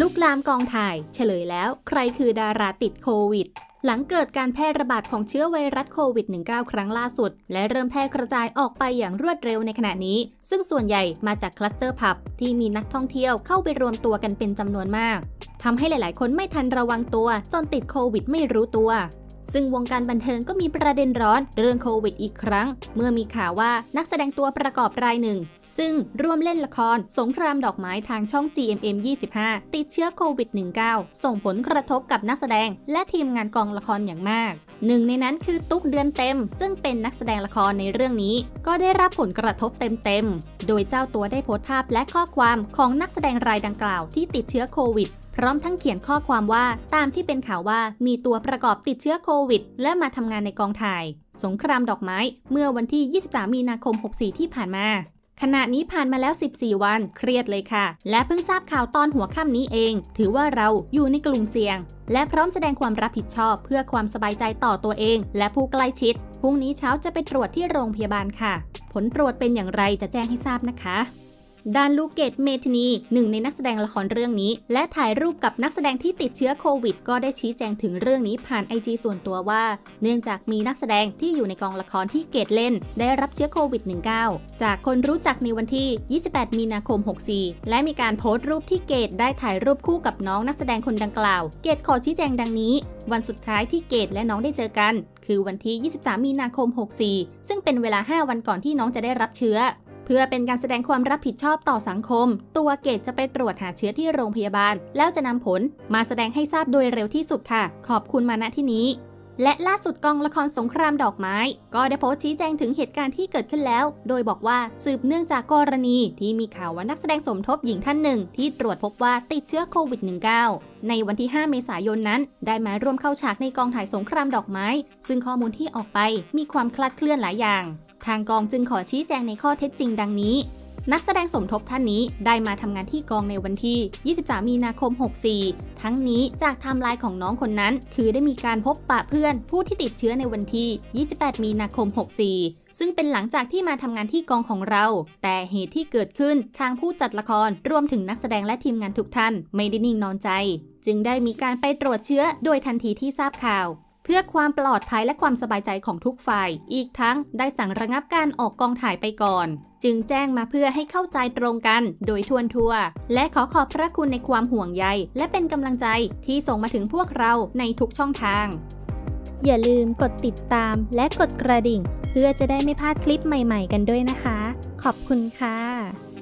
ลุกลามกองถ่าย เฉลยแล้ว ใครคือดาราติดโควิด หลังเกิดการแพร่ระบาดของเชื้อไวรัสโควิด -19 ครั้งล่าสุด และเริ่มแพร่กระจายออกไปอย่างรวดเร็วในขณะนี้ ซึ่งส่วนใหญ่มาจากคลัสเตอร์ผับที่มีนักท่องเที่ยวเข้าไปรวมตัวกันเป็นจำนวนมากทำให้หลาย ๆ คนไม่ทันระวังตัวจนติดโควิดไม่รู้ตัว ซึ่งวงการบันเทิงก็มีประเด็นร้อนเรื่องโควิดอีกครั้ง เมื่อมีข่าวว่านักแสดงตัวประกอบรายหนึ่ง ซึ่งร่วมเล่นละคร สงครามดอกไม้ทางช่อง GMM 25 ติดเชื้อโควิด -19 ส่งผลกระทบกับนักแสดง และทีมงานกองละครอย่างมาก หนึ่งในนั้นคือตุ๊กเดือนเต็ม ซึ่งเป็นนักแสดงละครในเรื่องนี้ ก็ได้รับผลกระทบเต็มๆ โดยเจ้าตัวได้โพสต์ภาพและข้อความของนักแสดงรายดังกล่าวที่ติดเชื้อโควิด พร้อมทั้งเขียนข้อความว่าตามที่เป็นข่าวว่ามีตัวประกอบติดเชื้อโควิด และมาทำงานในกองถ่าย สงครามดอกไม้เมื่อวันที่ 23 มีนาคม 64 ที่ผ่านมาขณะนี้ผ่านมาแล้ว 14 วัน เครียดเลยค่ะ และเพิ่งทราบข่าวตอนหัวค่ำนี้เอง ถือว่าเราอยู่ในกลุ่มเสี่ยง และพร้อมแสดงความรับผิดชอบเพื่อความสบายใจต่อตัวเอง และผู้ใกล้ชิด พรุ่งนี้เช้าจะไปตรวจที่โรงพยาบาลค่ะ ผลตรวจเป็นอย่างไรจะแจ้งให้ทราบนะคะ ด้านลูกเกดเมทินีหนึ่งในนักแสดงละครเรื่องนี้ และถ่ายรูปกับนักแสดงที่ติดเชื้อโควิด ก็ได้ชี้แจงถึงเรื่องนี้ผ่านไอจส่วนตัวว่า เนื่องจากมีนักแสดงที่อยู่ในกองละครที่เกดเล่น ได้รับเชื้อโควิด -19 จากคนรู้จักในวันที่ 28 มีนาคม 64 และมีการโพสต์รูปที่เกดได้ถ่ายรูปคู่กับน้องนักแสดงคนดังกล่าว เกดขอชี้แจงดังนี้ วันสุดท้ายที่เกดและน้องได้เจอกัน คือวันที่ 23 มีนาคม 64 ซึ่งเป็นเวลา 5 วันก่อนที่น้องจะได้รับเชื้อ เพื่อเป็นการแสดงความรับผิดชอบต่อสังคม ตัวเกตจะไปตรวจหาเชื้อที่โรงพยาบาล แล้วจะนำผลมาแสดงให้ทราบโดยเร็วที่สุดค่ะ ขอบคุณมาณที่นี้และล่าสุดกองละครสงครามดอกไม้ ก็ได้โพสต์ชี้แจงถึงเหตุการณ์ที่เกิดขึ้นแล้ว โดยบอกว่าสืบเนื่องจากกรณีที่มีข่าวว่านักแสดงสมทบหญิงท่านหนึ่ง ที่ตรวจพบว่าติดเชื้อโควิด -19 ในวันที่ 5 เมษายนนั้น ได้มาร่วมเข้าฉากในกองถ่ายสงครามดอกไม้ ซึ่งข้อมูลที่ออกไปมีความคลาดเคลื่อนหลายอย่าง ทางกองจึงขอชี้แจงในข้อเท็จจริงดังนี้ นักแสดงสมทบท่านนี้ได้มาทำงานที่กองในวันที่ 23 มีนาคม 64 ทั้งนี้จากไทม์ไลน์ของน้องคนนั้น คือได้มีการพบปะเพื่อนผู้ที่ติดเชื้อในวันที่ 28 มีนาคม 64ซึ่งเป็นหลังจากที่มาทำงานที่กองของเรา แต่เหตุที่เกิดขึ้นทางผู้จัดละครรวมถึงนักแสดงและทีมงานทุกท่าน ไม่ได้นิ่งนอนใจ จึงได้มีการไปตรวจเชื้อโดยทันทีที่ทราบข่าว เพื่อความปลอดภัยและความสบายใจของทุกฝ่าย อีกทั้งได้สั่งระงับการออกกองถ่ายไปก่อน จึงแจ้งมาเพื่อให้เข้าใจตรงกัน โดยทวนทัวร์และขอขอบพระคุณในความห่วงใย และเป็นกำลังใจที่ส่งมาถึงพวกเราในทุกช่องทาง อย่าลืมกดติดตามและกดกระดิ่ง เพื่อจะได้ไม่พลาดคลิปใหม่ ๆ กันด้วยนะคะ ขอบคุณค่ะ